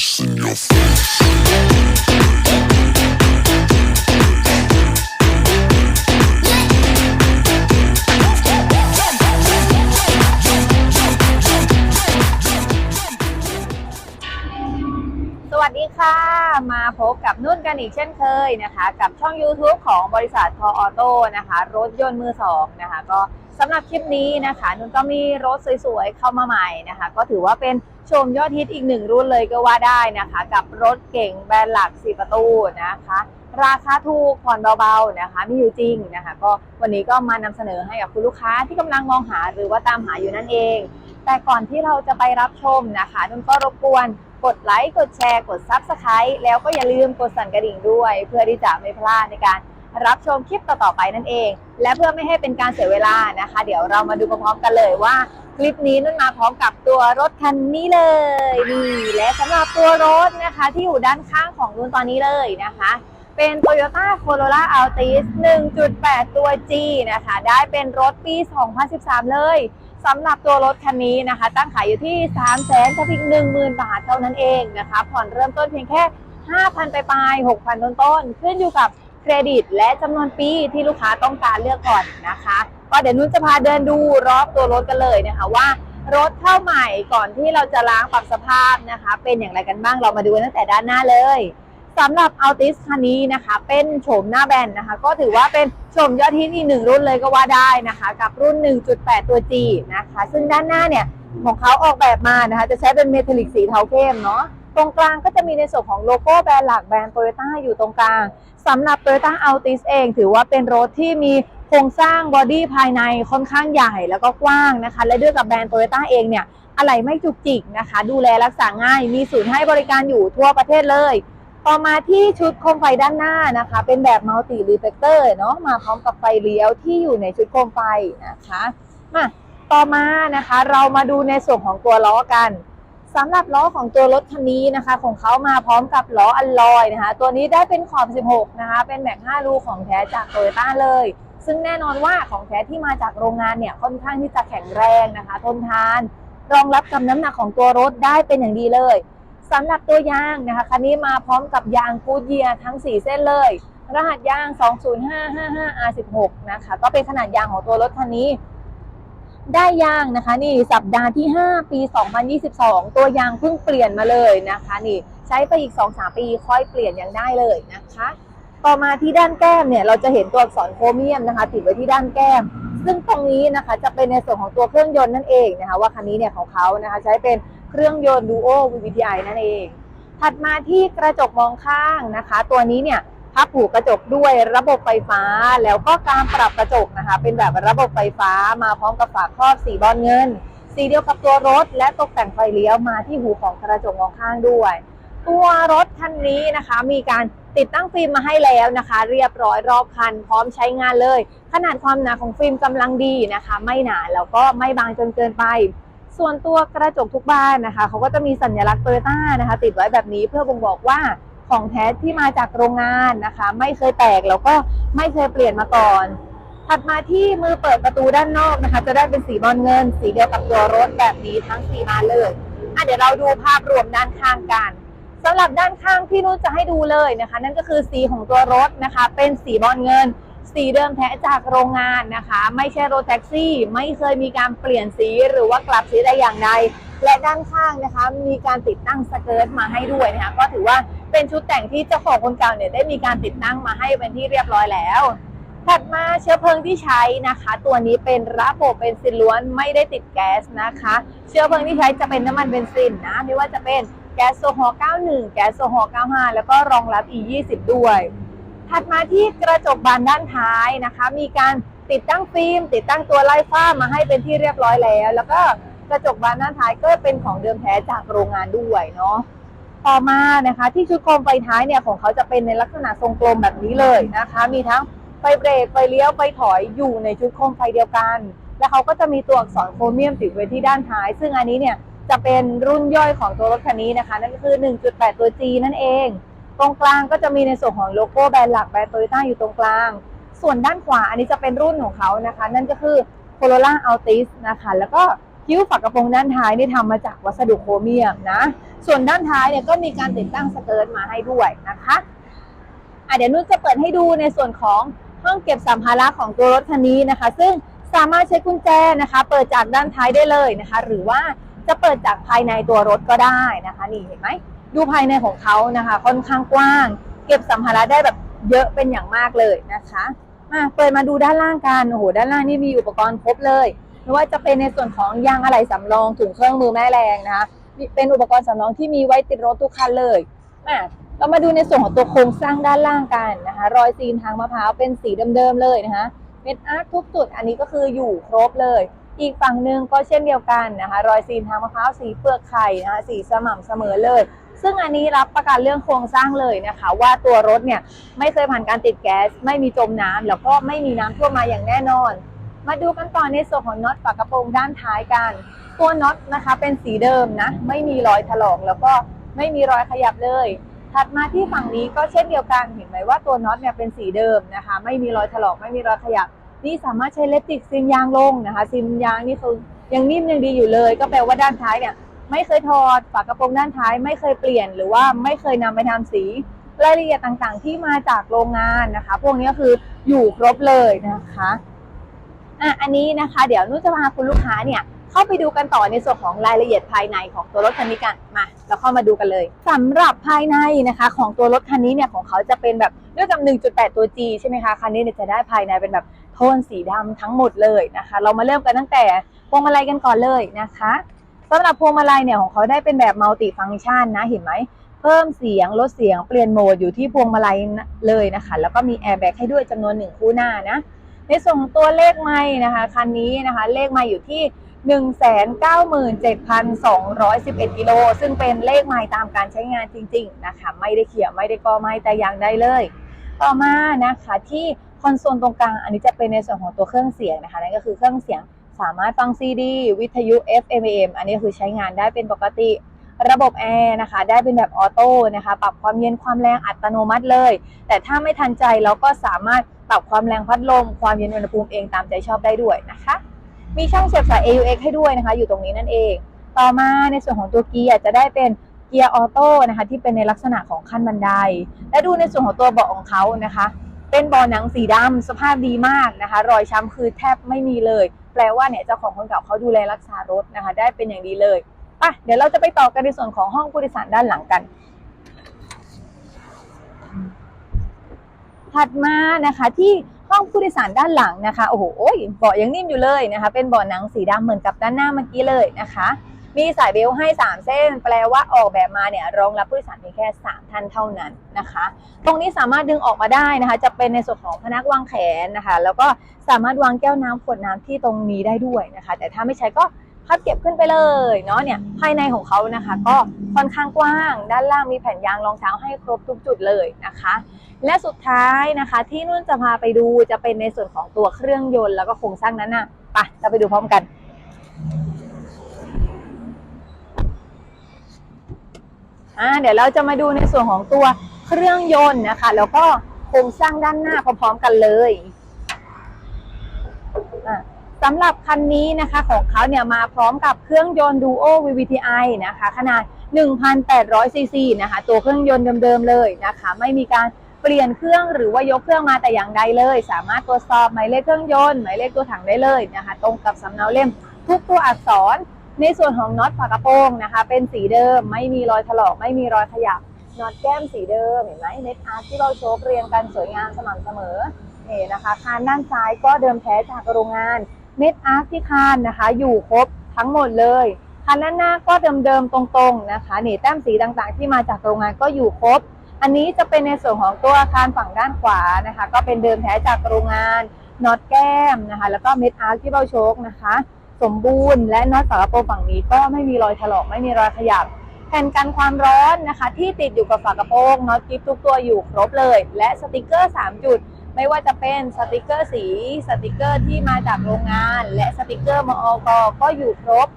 face in your face. สวัสดีค่ะมาพบกับนุ่นกันอีกเช่นเคยนะคะ กับช่อง YouTube ของบริษัททออโต้นะคะ รถยนต์มือสองนะคะ ก็สำหรับคลิปนี้นะคะ นุ่นก็มีรถสวยๆ เข้ามาใหม่นะคะ ก็ถือว่าเป็นชมยอดฮิตอีกหนึ่งรุ่นเลยก็ว่าได้นะคะ กับรถเก่งแบรนด์หลัก4ประตูนะคะ ราคาถูกผ่อนเบาๆนะคะ มีอยู่จริงนะคะ ก็วันนี้ก็มานำเสนอให้กับคุณลูกค้าที่กำลังมองหาหรือว่าตามหาอยู่นั่นเอง แต่ก่อนที่เราจะไปรับชมนะคะนุ่นก็รบกวนกดไลค์กดแชร์กด Subscribe แล้วก็อย่าลืมกดสั่นกระดิ่งด้วย เพื่อที่จะไม่พลาดในการรับชมคลิปต่อๆไปนั่นเอง และเพื่อไม่ให้เป็นการเสียเวลานะคะ เดี๋ยวเรามาดูพร้อมๆกันเลยว่า ลิปนี้นุ่นมาพร้อมกับตัวรถคันนี้เลยนี่และสำหรับตัวรถนะคะที่อยู่ด้านข้างของนุ่นตอนนี้เลยนะคะ เป็น Toyota Corolla Altis 1.8 ตัว G นะคะ ได้เป็นรถปี 2013 เลยสำหรับตัวรถคันนี้นะคะ ตั้งขายอยู่ที่ 3 0 0 0 0 0กับอีก10,000 บาทเท่านั้นเองนะคะ ผ่อนเริ่มต้นเพียงแค่ 5,000 ไปปลาย 6,000 ต้นต้นๆขึ้นอยู่กับเครดิต และจำนวนปีที่ลูกค้าต้องการเลือกก่อนนะคะ ก็เดี๋ยวนุ่นจะพาเดินดูรอบตัวรถกันเลยนะคะว่ารถเข้าใหม่ก่อนที่เราจะล้างปรับสภาพนะคะ เป็นอย่างไรกันบ้างเรามาดูกันตั้งแต่ด้านหน้าเลยสำหรับ Altis คันนี้นะคะ เป็นโฉมหน้าแบนนะคะ ก็ถือว่าเป็นโฉมยอดฮิตอีกหนึ่งรุ่นเลยก็ว่าได้นะคะ กับรุ่น 1.8 ตัว G นะคะ ซึ่งด้านหน้าเนี่ยของเขาออกแบบมานะคะ จะใช้เป็นเมทัลลิกสีเทาเข้มเนาะตรงกลางก็จะมีในส่วนของโลโก้แบรนด์หลักแบรนด์โตโยต้าอยู่ตรงกลางสำหรับ Toyota Altis เอง ถือว่าเป็นรถที่มี โครงสร้างบอดี้ภายในค่อนข้างใหญ่แล้วก็กว้างนะคะ และด้วยกับแบรนด์โตโยต้าเองเนี่ยอะไรไม่จุกจิกนะคะ ดูแลรักษาง่าย มีศูนย์ให้บริการอยู่ทั่วประเทศเลย ต่อมาที่ชุดโคมไฟด้านหน้านะคะ เป็นแบบมัลติรีเฟกเตอร์เนาะมาพร้อมกับไฟเลี้ยวที่อยู่ในชุดโคมไฟนะคะมาต่อมานะคะเรามาดูในส่วนของตัวล้อกันสำหรับล้อของตัวรถคันนี้นะคะ ของเขามาพร้อมกับล้ออัลลอยนะคะ ตัวนี้ได้เป็นขอบ 16 นะคะ เป็นแม็ก5รูของแท้จากโตโยต้าเลย ซึ่งแน่นอนว่าของแท้ที่มาจากโรงงานเนี่ยค่อนข้างที่จะแข็งแรงนะคะทนทาน รองรับกับน้ำหนักของตัวรถได้เป็นอย่างดีเลยสำหรับตัวยางนะคะคันนี้มาพร้อมกับยางกูดเยียทั้ง 4 เส้นเลย รหัสยาง 20555R16 นะคะก็เป็นขนาดยางของตัวรถคันนี้ ได้ยางนะคะนี่สัปดาห์ที่ 5 ปี 2022 ตัวยางเพิ่งเปลี่ยนมาเลยนะคะนี่ใช้ไปอีก 2-3 ปีค่อยเปลี่ยนยังได้เลยนะคะ ต่อมาที่ด้านแก้มเนี่ยเราจะเห็นตัวอักษรโครเมียมนะคะ ติดไว้ที่ด้านแก้ม ซึ่งตรงนี้นะคะจะเป็นในส่วนของตัวเครื่องยนต์นั่นเองนะคะ ว่าคันนี้เนี่ยของเขานะคะใช้เป็นเครื่องยนต์ Duo VVTi นั่นเอง ถัดมาที่กระจกมองข้างนะคะ ตัวนี้เนี่ยพับผูกระจกด้วยระบบไฟฟ้าแล้วก็การปรับกระจกนะคะ เป็นแบบระบบไฟฟ้ามาพร้อมกับฝาครอบสีบอลเงิน สีเดียวกับตัวรถ และตกแต่งไฟเลี้ยวมาที่หูของกระจกมองข้างด้วย ตัวรถคันนี้นะคะมีการ ติดตั้งฟิล์มมาให้แล้วนะคะ เรียบร้อยรอบคัน พร้อมใช้งานเลย ขนาดความหนาของฟิล์มกำลังดีนะคะ ไม่หนาแล้วก็ไม่บางจนเกินไป ส่วนตัวกระจกทุกบ้านนะคะเขาก็จะมีสัญลักษณ์โตโยต้านะคะ ติดไว้แบบนี้เพื่อบ่งบอกว่าของแท้ที่มาจากโรงงานนะคะ ไม่เคยแตกแล้วก็ไม่เคยเปลี่ยนมาก่อน ถัดมาที่มือเปิดประตูด้านนอกนะคะ จะได้เป็นสีบอลเงิน สีเดียวกับตัวรถแบบนี้ทั้งสีมาเลยอะเดี๋ยวเราดูภาพรวมด้านข้างกัน สำหรับด้านข้างที่นุ่นจะให้ดูเลยนะคะ นั่นก็คือสีของตัวรถนะคะ เป็นสีบอลเงิน สีเดิมแท้จากโรงงานนะคะ ไม่ใช่รถแท็กซี่ ไม่เคยมีการเปลี่ยนสีหรือว่ากลับสีใดอย่างใดและด้านข้างนะคะ มีการติดตั้งสเกิร์ตมาให้ด้วยนะคะก็ถือว่าเป็นชุดแต่งที่เจ้าของคนเก่าเนี่ยได้มีการติดตั้งมาให้เป็นที่เรียบร้อยแล้วถัดมาเชื้อเพลิงที่ใช้นะคะ ตัวนี้เป็นระบบเบนซินล้วนไม่ได้ติดแก๊สนะคะ เชื้อเพลิงที่ใช้จะเป็นน้ำมันเบนซินนะไม่ว่าจะเป็น ก๊สโซฮอล์91 แก๊สโซฮอล์95 แล้วก็รองรับ E20 ด้วย ถัดมาที่กระจกบานด้านท้ายนะคะ มีการติดตั้งฟิล์ม ติดตั้งตัวไล่ฟ้ามาให้เป็นที่เรียบร้อยแล้ว แล้วก็กระจกบานด้านท้ายก็เป็นของเดิมแท้จากโรงงานด้วยเนาะ ต่อมานะคะที่ชุดโคมไฟท้ายเนี่ยของเขาจะเป็นในลักษณะทรงกลมแบบนี้เลยนะคะ มีทั้งไฟเบรกไฟเลี้ยวไฟถอยอยู่ในชุดโคมไฟเดียวกัน แล้วเขาก็จะมีตัวอักษรโครเมียมติดไว้ที่ด้านท้าย ซึ่งอันนี้เนี่ย จะเป็นรุ่นย่อยของตัวรถคันนี้นะคะ นั่นก็คือ 1.8 ตัว G นั่นเอง ตรงกลางก็จะมีในส่วนของโลโก้แบรนด์หลักแบรนด์โตโยต้าอยู่ตรงกลาง ส่วนด้านขวาอันนี้จะเป็นรุ่นของเขานะคะ นั่นก็คือ Corolla Altis นะคะ แล้วก็คิ้วฝากระโปรงด้านท้ายนี่ทำมาจากวัสดุโครเมียมนะ ส่วนด้านท้ายเนี่ยก็มีการติดตั้งสเกิร์ตมาให้ด้วยนะคะอะเดี๋ยวนุ่นจะเปิดให้ดูในส่วนของห้องเก็บสัมภาระของตัวรถคันนี้นะคะ ซึ่งสามารถใช้กุญแจนะคะ เปิดจากด้านท้ายได้เลยนะคะ หรือว่า จะเปิดจากภายในตัวรถก็ได้นะคะนี่เห็นไหมดูภายในของเขานะคะ ค่อนข้างกว้าง เก็บสัมภาระได้แบบเยอะเป็นอย่างมากเลยนะคะมาเปิดมาดูด้านล่างกันโอ้โหด้านล่างนี่มีอุปกรณ์ครบเลยไม่ว่าจะเป็นในส่วนของยางอะไหล่สำรองถุงเครื่องมือแม่แรงนะคะเป็นอุปกรณ์สำรองที่มีไว้ติดรถทุกคันเลยอะเรามาดูในส่วนของตัวโครงสร้างด้านล่างกันนะคะ รอยซีนทางมะพร้าวเป็นสีเดิมๆเลยนะคะเม็ดอาร์ตทุกจุดอันนี้ก็คืออยู่ครบเลย อีกฝั่งหนึ่งก็เช่นเดียวกันนะคะ รอยซีนทางมะพร้าวสีเปลือกไข่นะคะสีสม่ำเสมอเลย ซึ่งอันนี้รับประกันเรื่องโครงสร้างเลยนะคะ ว่าตัวรถเนี่ยไม่เคยผ่านการติดแก๊ส ไม่มีจมน้ำแล้วก็ไม่มีน้ำท่วมมาอย่างแน่นอน มาดูกันต่อในส่วนของน็อตฝากระโปรงด้านท้ายกัน ตัวน็อตนะคะเป็นสีเดิมนะ ไม่มีรอยถลอกแล้วก็ไม่มีรอยขยับเลย ถัดมาที่ฝั่งนี้ก็เช่นเดียวกันเห็นไหมว่าตัวน็อตเนี่ยเป็นสีเดิมนะคะ ไม่มีรอยถลอกไม่มีรอยขยับ นี่สามารถใช้เลปติกซิมยางลงนะคะซิมยางนี่คือยังนิ่มยังดีอยู่เลย ก็แปลว่าด้านท้ายเนี่ยไม่เคยถอดฝากระโปรงด้านท้ายไม่เคยเปลี่ยน หรือว่าไม่เคยนำไปทำสีรายละเอียดต่างๆ ที่มาจากโรงงานนะคะ พวกนี้คืออยู่ครบเลยนะคะอะอันนี้นะคะ เดี๋ยวนุ่นจะพาคุณลูกค้าเนี่ยเข้าไปดูกันต่อในส่วนของรายละเอียดภายในของตัวรถคันนี้กันมาเราเข้ามาดูกันเลยสำหรับภายในนะคะ ของตัวรถคันนี้เนี่ยของเขาจะเป็นแบบด้วยกับ 1.8 ตัว G ใช่ไหมคะคันนี้เนี่ยจะได้ภายในเป็นแบบ นสีดำทั้งหมดเลยนะคะ เรามาเริ่มกันตั้งแต่พวงมาลัยกันก่อนเลยนะคะสำหรับพวงมาลัยเนี่ยของเขาได้เป็นแบบมัลติฟัง c t ชันนะเห็นไหมเพิ่มเสียงลดเสียงเปลี่ยนโหมดอยู่ที่พวงมาลัยเลยนะคะ แล้วก็มีแอร์แบ็กให้ด้วยจำนวนหนึ่งคู่หน้านะในส่วนของตัวเลขไม่นะคะคันนี้นะคะเลขไม่อยู่ที่197,211 กิโล ซึ่งเป็นเลขไม่ตามการใช้งานจริง ๆ นะคะ ไม่ได้เขี่ยไม่ได้กอไม่แต่อย่างใดเลย ต่อมานะคะที่ คอนโซลตรงกลางอันนี้จะเป็นในส่วนของตัวเครื่องเสียงนะคะนั่นก็คือเครื่องเสียงสามารถฟังซีดีวิทยุ FM AM อันนี้คือใช้งานได้เป็นปกติระบบแอร์นะคะ ได้เป็นแบบออโต้นะคะ ปรับความเย็นความแรงอัตโนมัติเลย แต่ถ้าไม่ทันใจเราก็สามารถปรับความแรงพัดลม ความเย็นอุณหภูมิเองตามใจชอบได้ด้วยนะคะ มีช่องเสียบสาย AUX ให้ด้วยนะคะ อยู่ตรงนี้นั่นเอง ต่อมาในส่วนของตัวเกียร์จะได้เป็นเกียร์ออโต้นะคะ ที่เป็นในลักษณะของขั้นบันได และดูในส่วนของตัวเบาะของเขานะคะ เป็นเบาะหนังสีดำสภาพดีมากนะคะ รอยช้ำคือแทบไม่มีเลย แปลว่าเนี่ยเจ้าของคนเก่าเขาดูแลรักษารถนะคะ ได้เป็นอย่างดีเลยไปเดี๋ยวเราจะไปต่อกันในส่วนของห้องผู้โดยสารด้านหลังกัน ถัดมานะคะที่ห้องผู้โดยสารด้านหลังนะคะ โอ้โหเบาะยังนิ่มอยู่เลยนะคะ เป็นเบาะหนังสีดำเหมือนกับด้านหน้าเมื่อกี้เลยนะคะ มีสายเบลต์ให้ 3 เส้น แปลว่าออกแบบมาเนี่ยรองรับผู้โดยสารเพียงแค่ 3 ท่านเท่านั้นนะคะ ตรงนี้สามารถดึงออกมาได้นะคะ จะเป็นในส่วนของพนักวางแขนนะคะ แล้วก็สามารถวางแก้วน้ำขวดน้ำที่ตรงนี้ได้ด้วยนะคะ แต่ถ้าไม่ใช้ก็พับเก็บขึ้นไปเลยเนาะเนี่ยภายในของเขานะคะ ก็ค่อนข้างกว้าง ด้านล่างมีแผ่นยางรองเท้าให้ครบทุกจุดเลยนะคะ และสุดท้ายนะคะ ที่นุ่นจะพาไปดูจะเป็นในส่วนของตัวเครื่องยนต์แล้วก็โครงสร้างนั้นน่ะไปเราไปดูพร้อมกัน อ่าเดี๋ยวเราจะมาดูในส่วนของตัวเครื่องยนต์นะคะ แล้วก็โครงสร้างด้านหน้าพร้อมๆกันเลยสำหรับคันนี้นะคะของเขาเนี่ยมาพร้อมกับเครื่องยนต์ Duo VVTi นะคะ ขนาด 1,800 ซีซีนะคะ ตัวเครื่องยนต์เดิมๆเลยนะคะ ไม่มีการเปลี่ยนเครื่องหรือว่ายกเครื่องมาแต่อย่างใดเลย สามารถตรวจสอบหมายเลขเครื่องยนต์หมายเลขตัวถังได้เลยนะคะ ตรงกับสำเนาเล่มทุกตัวอักษร ในส่วนของน็อตฝากระโปรงนะคะ เป็นสีเดิมไม่มีรอยถลอกไม่มีรอยขยับน็อตแก้มสีเดิมเห็นไหมเน็ตอาร์ตที่เราโชว์เรียงกันสวยงามสม่ำเสมอนี่นะคะคานด้านซ้ายก็เดิมแท้จากโรงงานเม็ดอาร์ตที่คานนะคะ อยู่ครบทั้งหมดเลยคันด้านหน้าก็เดิมๆตรงๆนะคะนี่แต้มสีต่างๆ ที่มาจากโรงงานก็อยู่ครบ อันนี้จะเป็นในส่วนของตัวอาคารฝั่งด้านขวานะคะ ก็เป็นเดิมแท้จากโรงงานน็อตแก้มนะคะ แล้วก็เม็ดอาร์ตที่เบ้าโชคนะคะ สมบูรณ์ และน็อตฝากระโปรงฝั่งนี้ก็ไม่มีรอยถลอกไม่มีรอยขยับ แผ่นกันความร้อนนะคะ ที่ติดอยู่กับฝากระโปรงน็อตกิฟทุกตัวอยู่ครบเลย และสติกเกอร์ 3 จุด ไม่ว่าจะเป็นสติกเกอร์สี สติกเกอร์ที่มาจากโรงงาน และสติกเกอร์มอกก็อยู่ครบ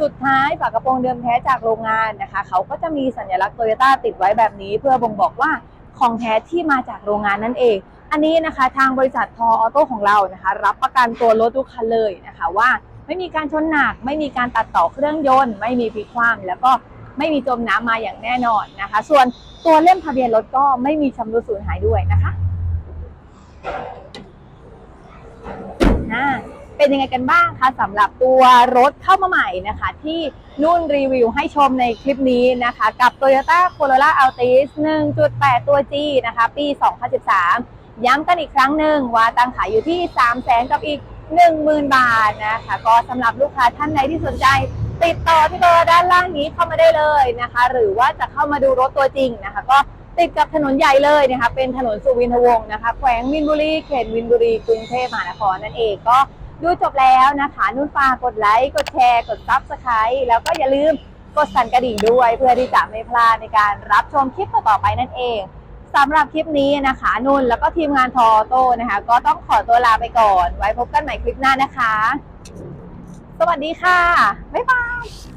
สุดท้ายฝากระโปรงเดิมแท้จากโรงงานนะคะ เขาก็จะมีสัญลักษณ์โตโยต้าติดไว้แบบนี้ เพื่อบ่งบอกว่าของแท้ที่มาจากโรงงานนั่นเอง อันนี้นะคะทางบริษัททอออโต้ของเรานะคะ รับประกันตัวรถทุกคันเลยนะคะว่า ไม่มีการชนหนัก ไม่มีการตัดต่อเครื่องยนต์ ไม่มีพลิกคว่ำแล้วก็ไม่มีจมน้ำมาอย่างแน่นอนนะคะ ส่วนตัวเล่มทะเบียนรถก็ไม่มีชำรุดสูญหายด้วยนะคะเป็นยังไงกันบ้างคะสำหรับตัวรถเข้ามาใหม่นะคะ ที่นุ่นรีวิวให้ชมในคลิปนี้นะคะ กับ Toyota Corolla Altis 1.8 ตัว G นะคะ ปี 2013 ย้ำกันอีกครั้งหนึ่งว่าตั้งขายอยู่ที่ 3 0 0 0 0 0กับอีก 10,000 บาทนะคะ ก็สำหรับลูกค้าท่านใดที่สนใจ ติดต่อที่เบอร์ด้านล่างนี้เข้ามาได้เลยนะคะ หรือว่าจะเข้ามาดูรถตัวจริงนะคะ ก็ติดกับถนนใหญ่เลยนะคะ เป็นถนนสุวินทวงศ์นะคะ แขวงมินบุรีเขตมินบุรีกรุงเทพมหานครนั่นเองก็ดูจบแล้วนะคะนุ่นฝากกดไลค์กดแชร์กดซับสไครต์แล้วก็อย่าลืมกดสั่นกระดิ่งด้วยเพื่อที่จะไม่พลาดในการรับชมคลิปต่อๆไปนั่นเอง สำหรับคลิปนี้นะคะ นุ่นแล้วก็ทีมงานทอโต้นะคะ ก็ต้องขอตัวลาไปก่อน ไว้พบกันใหม่คลิปหน้านะคะ สวัสดีค่ะ บ๊ายบาย